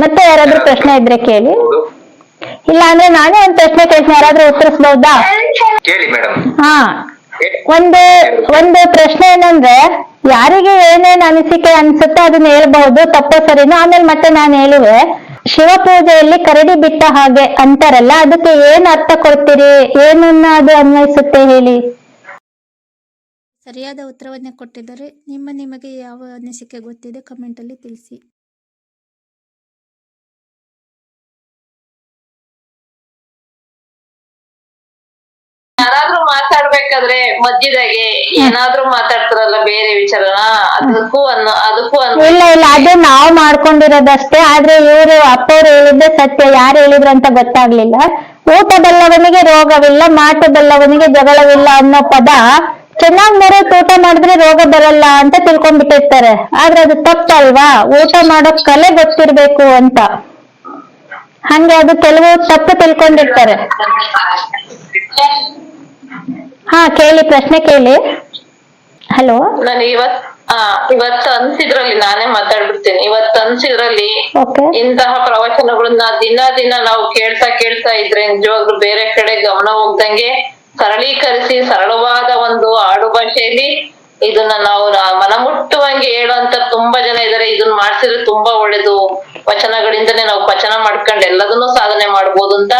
ಮತ್ತೆ ಯಾರಾದ್ರೂ ಪ್ರಶ್ನೆ ಇದ್ರೆ ಕೇಳಿ. ಇಲ್ಲ ಅಂದ್ರೆ ನಾನೇ ಒಂದ್ ಪ್ರಶ್ನೆ ಕೇಳ್ತೀನಿ ಯಾರಾದ್ರೂ ಉತ್ತರಿಸಬಹುದಾ? ಕೇಳಿ ಮೇಡಮ್. ಹಾ. ಒಂದು ಒಂದು ಪ್ರಶ್ನೆ ಏನಂದ್ರೆ ಯಾರಿಗೆ ಏನೇನ್ ಅನಿಸಿಕೆ ಅನ್ಸುತ್ತೆ ಅದನ್ನ ಹೇಳ್ಬಹುದು ತಪ್ಪೋ ಸರಿನೋ ಆಮೇಲೆ ಮತ್ತೆ ನಾನು ಹೇಳುವೆ. ಶಿವಪೂಜೆಯಲ್ಲಿ ಕರಡಿ ಬಿಟ್ಟ ಹಾಗೆ ಅಂತಾರಲ್ಲ ಅದಕ್ಕೆ ಏನ್ ಅರ್ಥ ಕೊಡ್ತೀರಿ? ಏನನ್ನ ಅದು ಅನ್ವಯಿಸುತ್ತೆ ಹೇಳಿ? ಸರಿಯಾದ ಉತ್ತರವನ್ನೇ ಕೊಟ್ಟಿದ್ದಾರೆ. ನಿಮ್ಮ ನಿಮಗೆ ಯಾವ ಅನಿಸಿಕೆ ಗೊತ್ತಿದೆ? ಕಮೆಂಟಲ್ಲಿ ತಿಳಿಸಿ. ಮಾತಾಡ್ಬೇಕಾದ್ರೆ ಮಧ್ಯದಾಗೆ ಏನಾದ್ರೂ ಮಾತಾಡ್ತಾರಲ್ಲ ಬೇರೆ ವಿಚಾರನ ಅದಕ್ಕೂ ಅನ್ನ ಅದಕ್ಕೂ ಅನ್ನ ಇಲ್ಲ ಇಲ್ಲ ಅದೇ ನಾವು ಮಾಡ್ಕೊಂಡಿರೋದಷ್ಟೇ ಆದ್ರೆ ಇವರು ಅಪ್ಪವ್ರು ಹೇಳಿದ್ದೆ ಸತ್ಯ ಯಾರು ಹೇಳಿದ್ರು ಅಂತ ಗೊತ್ತಾಗ್ಲಿಲ್ಲ. ಊಟ ಬಲ್ಲವನಿಗೆ ರೋಗವಿಲ್ಲ ಮಾತು ಬಲ್ಲವನಿಗೆ ಜಗಳವಿಲ್ಲ ಅನ್ನೋ ಪದ ಚೆನ್ನಾಗ್ ಮರೆ ಊಟ ಮಾಡಿದ್ರೆ ರೋಗ ಬರಲ್ಲ ಅಂತ ತಿಳ್ಕೊಂಡ್ಬಿಟ್ಟಿರ್ತಾರೆ. ಆದ್ರೆ ಅದು ತಪ್ಪಲ್ವಾ? ಊಟ ಮಾಡೋ ಕಲೆ ಗೊತ್ತಿರ್ಬೇಕು ಅಂತ. ಹಂಗೆ ಅದು ಕೆಲವು ತಪ್ಪು ತಿಳ್ಕೊಂಡಿರ್ತಾರೆ. ಹಾ ಕೇಳಿ ಪ್ರಶ್ನೆ ಕೇಳಿ. ಹಲೋ ನಾನು ಇವತ್ ಆ ಇವತ್ತು ಅನ್ಸಿದ್ರಲ್ಲಿ ನಾನೇ ಮಾತಾಡ್ಬಿಡ್ತೀನಿ. ಇವತ್ತು ಅನ್ಸಿದ್ರಲ್ಲಿ ಓಕೆ ಇಂತಹ ಪ್ರವಚನಗಳನ್ನ ದಿನ ದಿನ ನಾವು ಕೇಳ್ತಾ ಕೇಳ್ತಾ ಇದ್ರೆ ನಿಜವಾಗ್ಲೂ ಬೇರೆ ಕಡೆ ಗಮನ ಹೋಗ್ದಂಗೆ ಸರಳೀಕರಿಸಿ ಸರಳವಾದ ಒಂದು ಆಡು ಭಾಷೆಯಲ್ಲಿ ಇದನ್ನ ನಾವು ನ- ಮನಮುಟ್ಟುವಂಗೆ ಹೇಳುವಂತ ತುಂಬಾ ಜನ ಇದಾರೆ. ಇದನ್ನ ಮಾಡ್ಸಿದ್ರೆ ತುಂಬಾ ಒಳ್ಳೇದು. ವಚನಗಳಿಂದನೇ ನಾವು ಪಚನ ಮಾಡ್ಕೊಂಡು ಎಲ್ಲದನ್ನೂ ಸಾಧನೆ ಮಾಡ್ಬೋದು ಅಂತ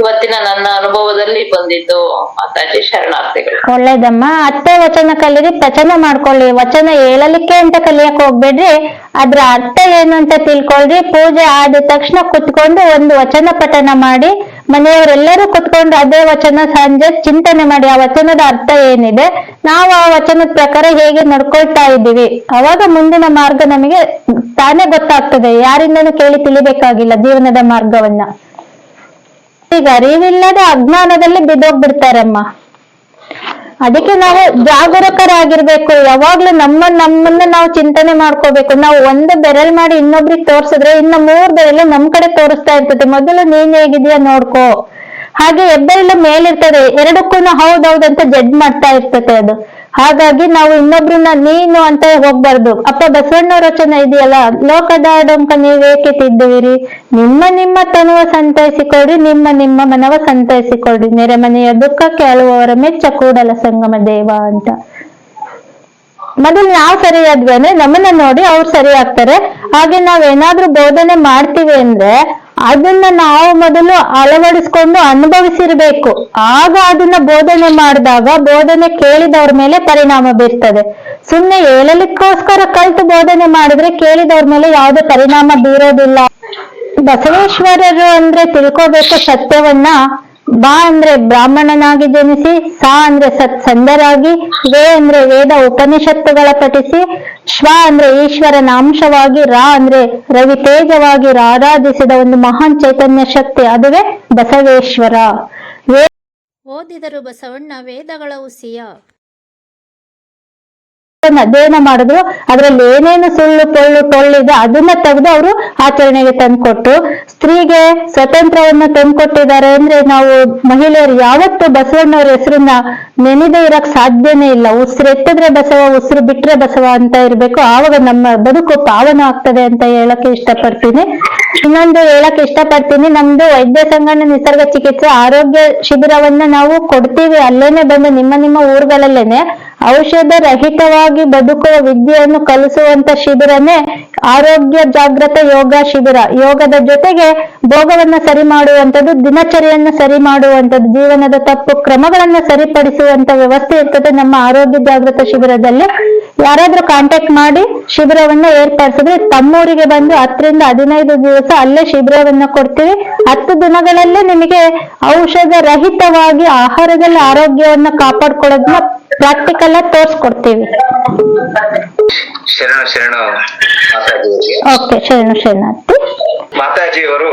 ಇವತ್ತಿನ ನನ್ನ ಅನುಭವದಲ್ಲಿ ಬಂದಿದ್ದು ಮಾತಾಜಿ ಶರಣಾರ್ಥಿಗಳು. ಒಳ್ಳೇದಮ್ಮ. ಅತ್ತೆ ವಚನ ಕಲೀರಿ ಪಚನ ಮಾಡ್ಕೊಳ್ಳಿ. ವಚನ ಹೇಳಲಿಕ್ಕೆ ಅಂತ ಕಲಿಯಕ್ ಹೋಗ್ಬೇಡ್ರಿ. ಅದ್ರ ಅರ್ಥ ಏನು ಅಂತ ತಿಳ್ಕೊಳ್ರಿ. ಪೂಜೆ ಆದ ತಕ್ಷಣ ಕುತ್ಕೊಂಡು ಒಂದು ವಚನ ಪಠನ ಮಾಡಿ, ಮನೆಯವರೆಲ್ಲರೂ ಕುತ್ಕೊಂಡು ಅದೇ ವಚನ ಸಂಜೆ ಚಿಂತನೆ ಮಾಡಿ, ಆ ವಚನದ ಅರ್ಥ ಏನಿದೆ? ನಾವು ಆ ವಚನದ ಪ್ರಕಾರ ಹೇಗೆ ನಡ್ಕೊಳ್ತಾ ಇದ್ದೀವಿ? ಅವಾಗ ಮುಂದಿನ ಮಾರ್ಗ ನಮಗೆ ತಾನೇ ಗೊತ್ತಾಗ್ತದೆ. ಯಾರಿಂದನೂ ಕೇಳಿ ತಿಳಿಬೇಕಾಗಿಲ್ಲ ಜೀವನದ ಮಾರ್ಗವನ್ನ. ಈಗ ಅರಿವಿಲ್ಲದೆ ಅಜ್ಞಾನದಲ್ಲಿ ಬಿದ್ದೋಗ್ಬಿಡ್ತಾರಮ್ಮ. ಅದಕ್ಕೆ ನಾವು ಜಾಗರೂಕರಾಗಿರ್ಬೇಕು. ಯಾವಾಗ್ಲೂ ನಮ್ಮ ನಮ್ಮನ್ನ ನಾವು ಚಿಂತನೆ ಮಾಡ್ಕೋಬೇಕು. ನಾವು ಒಂದು ಬೆರಲ್ ಮಾಡಿ ಇನ್ನೊಬ್ರಿಗೆ ತೋರ್ಸಿದ್ರೆ ಇನ್ನ ಮೂರ್ ಬೆರಳು ನಮ್ ಕಡೆ ತೋರಿಸ್ತಾ ಇರ್ತದೆ. ಮೊದಲು ನೀನ್ ಹೇಗಿದ್ಯಾ ನೋಡ್ಕೋ. ಹಾಗೆ ಹೆಬ್ಬೆರಳು ಮೇಲಿರ್ತದೆ. ಎರಡಕ್ಕೂ ಹೌದೌದು ಅಂತ ಜಡ್ಜ್ ಮಾಡ್ತಾ ಇರ್ತದೆ ಅದು. ಹಾಗಾಗಿ ನಾವು ಇನ್ನೊಬ್ರನ್ನ ನೀನು ಅಂತ ಹೋಗ್ಬಾರ್ದು. ಅಪ್ಪ ಬಸವಣ್ಣವ್ರ ರಚನೆ ಇದೆಯಲ್ಲ ಲೋಕದಾಡೊಂಕ ನೀವೇಕೆ ತಿದ್ದುವಿರಿ? ನಿಮ್ಮ ನಿಮ್ಮ ತನುವ ಸಂತೈಸಿಕೊಡ್ರಿ ನಿಮ್ಮ ನಿಮ್ಮ ಮನವ ಸಂತೈಸಿಕೊಳ್ಳ್ರಿ ನೆರೆಮನೆಯ ದುಃಖ ಕೇಳುವವರ ಮೆಚ್ಚ ಕೂಡಲ ಸಂಗಮ ದೇವ ಅಂತ. ಮೊದಲು ನಾವು ಸರಿಯಾದ್ವಿ ಅಂದ್ರೆ ನಮ್ಮನ್ನ ನೋಡಿ ಅವ್ರು ಸರಿ ಆಗ್ತಾರೆ ಹಾಗೆ ನಾವ್ ಏನಾದ್ರು ಬೋಧನೆ ಮಾಡ್ತೀವಿ ಅಂದ್ರೆ ಅದನ್ನ ನಾವು ಮೊದಲು ಅಳವಡಿಸ್ಕೊಂಡು ಅನುಭವಿಸಿರ್ಬೇಕು. ಆಗ ಅದನ್ನ ಬೋಧನೆ ಮಾಡಿದಾಗ ಬೋಧನೆ ಕೇಳಿದವ್ರ ಮೇಲೆ ಪರಿಣಾಮ ಬೀರ್ತದೆ. ಸುಮ್ನೆ ಹೇಳಲಿಕ್ಕೋಸ್ಕರ ಕಲ್ತು ಬೋಧನೆ ಮಾಡಿದ್ರೆ ಕೇಳಿದವ್ರ ಮೇಲೆ ಯಾವುದೇ ಪರಿಣಾಮ ಬೀರೋದಿಲ್ಲ. ಬಸವೇಶ್ವರರು ಅಂದ್ರೆ ತಿಳ್ಕೋಬೇಕು ಸತ್ಯವನ್ನ. ಬಾ ಅಂದ್ರೆ ಬ್ರಾಹ್ಮಣನಾಗಿ ಜನಿಸಿ ಸಾ ಅಂದ್ರೆ ಸತ್ ಸಂಧರಾಗಿ ವೇ ಅಂದ್ರೆ ವೇದ ಉಪನಿಷತ್ತುಗಳ ಪಠಿಸಿ, ಶ್ವ ಅಂದ್ರೆ ಈಶ್ವರನ ಅಂಶವಾಗಿ, ರಾ ಅಂದ್ರೆ ರವಿ ತೇಜವಾಗಿ ಆರಾಧಿಸಿದ ಒಂದು ಮಹಾನ್ ಚೈತನ್ಯ ಶಕ್ತಿ ಅದುವೇ ಬಸವೇಶ್ವರ. ಓದಿದರು ಬಸವಣ್ಣ ವೇದಗಳ ಉಸಿಯ. ಅಧ್ಯಯನ ಮಾಡಿದ್ರು. ಅದ್ರಲ್ಲಿ ಏನೇನು ಸುಳ್ಳು, ಪೊಳ್ಳು ಟೊಳ್ಳಿದೆ ಅದನ್ನ ತೆಗೆದು ಅವರು ಆಚರಣೆಗೆ ತಂದ್ಕೊಟ್ಟು ಸ್ತ್ರೀಗೆ ಸ್ವತಂತ್ರವನ್ನ ತಂದ್ಕೊಟ್ಟಿದ್ದಾರೆ ಅಂದ್ರೆ ನಾವು ಮಹಿಳೆಯರು ಯಾವತ್ತು ಬಸವಣ್ಣವ್ರ ಹೆಸರನ್ನ ನೆನೆದೇ ಇರಕ್ ಸಾಧ್ಯನೇ ಇಲ್ಲ. ಉಸಿರು ಎತ್ತಿದ್ರೆ ಬಸವ, ಉಸಿರು ಬಿಟ್ರೆ ಬಸವ ಅಂತ ಇರ್ಬೇಕು. ಆವಾಗ ನಮ್ಮ ಬದುಕು ಪಾವನ ಆಗ್ತದೆ ಅಂತ ಹೇಳಕ್ಕೆ ಇಷ್ಟಪಡ್ತೀನಿ. ಇನ್ನೊಂದು ಹೇಳಕ್ ಇಷ್ಟಪಡ್ತೀನಿ, ನಮ್ದು ವೈದ್ಯ ಸಂಗಣ್ಣ ನಿಸರ್ಗ ಚಿಕಿತ್ಸೆ ಆರೋಗ್ಯ ಶಿಬಿರವನ್ನ ನಾವು ಕೊಡ್ತೀವಿ. ಅಲ್ಲೇನೆ ಬಂದು ನಿಮ್ಮ ನಿಮ್ಮ ಊರುಗಳಲ್ಲೇನೆ. ಔಷಧ ರಹಿತವಾಗಿ ಬದುಕುವ ವಿದ್ಯೆಯನ್ನು ಕಲಿಸುವಂತ ಶಿಬಿರನೇ ಆರೋಗ್ಯ ಜಾಗೃತ ಯೋಗ ಶಿಬಿರ. ಯೋಗದ ಜೊತೆಗೆ ಭೋಗವನ್ನ ಸರಿ ಮಾಡುವಂತದ್ದು ದಿನಚರಿಯನ್ನ ಸರಿ ಮಾಡುವಂತದ್ದು ಜೀವನದ ತಪ್ಪು ಕ್ರಮಗಳನ್ನ ಸರಿಪಡಿಸುವಂತ ವ್ಯವಸ್ಥೆ ಇರ್ತದೆ ನಮ್ಮ ಆರೋಗ್ಯ ಜಾಗೃತ ಶಿಬಿರದಲ್ಲಿ. ಯಾರಾದ್ರೂ ಕಾಂಟ್ಯಾಕ್ಟ್ ಮಾಡಿ ಶಿಬಿರವನ್ನ ಏರ್ಪಡಿಸಿದ್ರೆ ತಮ್ಮೂರಿಗೆ ಬಂದು ಹತ್ತರಿಂದ ಹದಿನೈದು ದಿವಸ ಅಲ್ಲೇ ಶಿಬಿರವನ್ನ ಕೊಡ್ತೀವಿ. ಹತ್ತು ದಿನಗಳಲ್ಲೇ ನಿಮಗೆ ಔಷಧ ರಹಿತವಾಗಿ ಆಹಾರದಲ್ಲಿ ಆರೋಗ್ಯವನ್ನ ಕಾಪಾಡ್ಕೊಳ್ಳೋದನ್ನ ಪ್ರಾಕ್ಟಿಕಲ್ ತೋರಿಸ್ಕೊಡ್ತೀವಿ. ಶರಣ ಶರಣ ಮಾತಾಜಿಯವರಿಗೆ ಓಕೆ ಶರಣ ಶರಣಾರ್ಥಿ. ಮಾತಾಜಿಯವರು